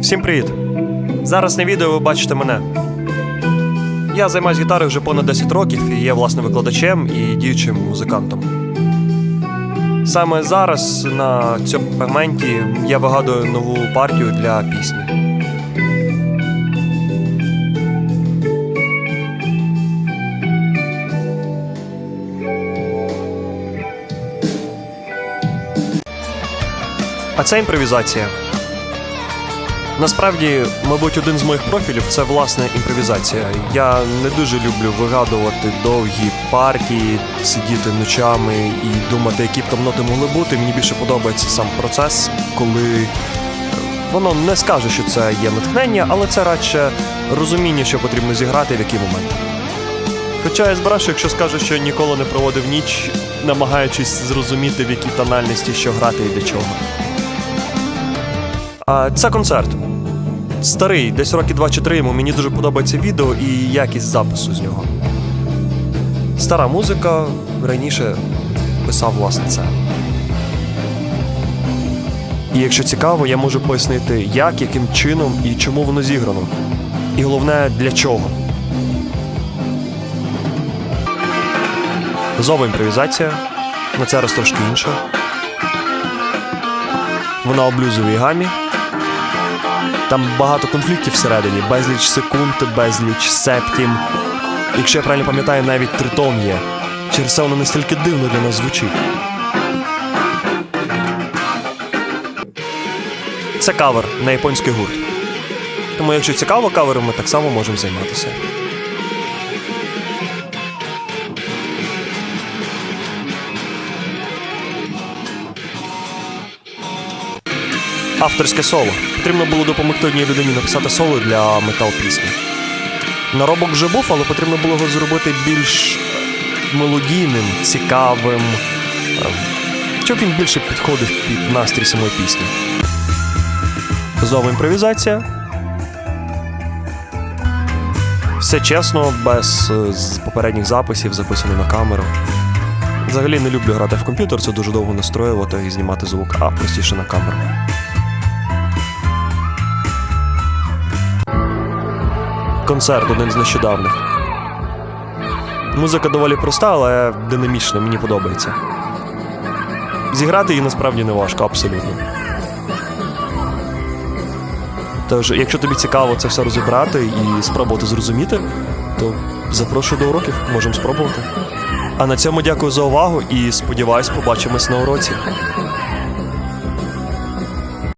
Всім привіт! Зараз на відео ви бачите мене. Я займаюся гітарою вже понад 10 років і є власне викладачем і діючим музикантом. Саме зараз на цьому фрагменті я вигадую нову партію для пісні. А це імпровізація. Насправді, мабуть, один з моїх профілів це власне імпровізація. Я не дуже люблю вигадувати довгі партії, сидіти ночами і думати, які б там ноти могли бути. Мені більше подобається сам процес, коли е, воно не скаже, що це є натхнення, але це радше розуміння, що потрібно зіграти в який момент. Хоча я збрешу, якщо скажу, що ніколи не проводив ніч, намагаючись зрозуміти, в якій тональності що грати і для чого. А це концерт. Старий, десь роки два чи три йому. Мені дуже подобається відео і якість запису з нього. Стара музика раніше писав власне це. І якщо цікаво, я можу пояснити, як, яким чином і чому воно зіграно. І головне, для чого. Зова імпровізація. На це раз трошки інша. Вона блюзовій гамі. Там багато конфліктів всередині, безліч секунд, безліч септім. Якщо я правильно пам'ятаю, навіть тритон є. Через це воно настільки дивно для нас звучить. Це кавер на японський гурт. Тому, якщо цікаво кавером, ми так само можемо займатися. Авторське соло. Потрібно було допомогти одній людині написати соло для метал пісні. Наробок вже був, але потрібно було його зробити більш мелодійним, цікавим, ем, щоб він більше підходив під настрій самої пісні. Знову імпровізація. Все чесно, без е, попередніх записів, записано на камеру. Взагалі не люблю грати в комп'ютер, це дуже довго настроювати і знімати звук, а простіше на камеру. Концерт один з нещодавних. Музика доволі проста, але динамічна, мені подобається. Зіграти її насправді не важко, абсолютно. Тож, якщо тобі цікаво це все розібрати і спробувати зрозуміти, то запрошую до уроків, можемо спробувати. А на цьому дякую за увагу і сподіваюсь, побачимось на уроці.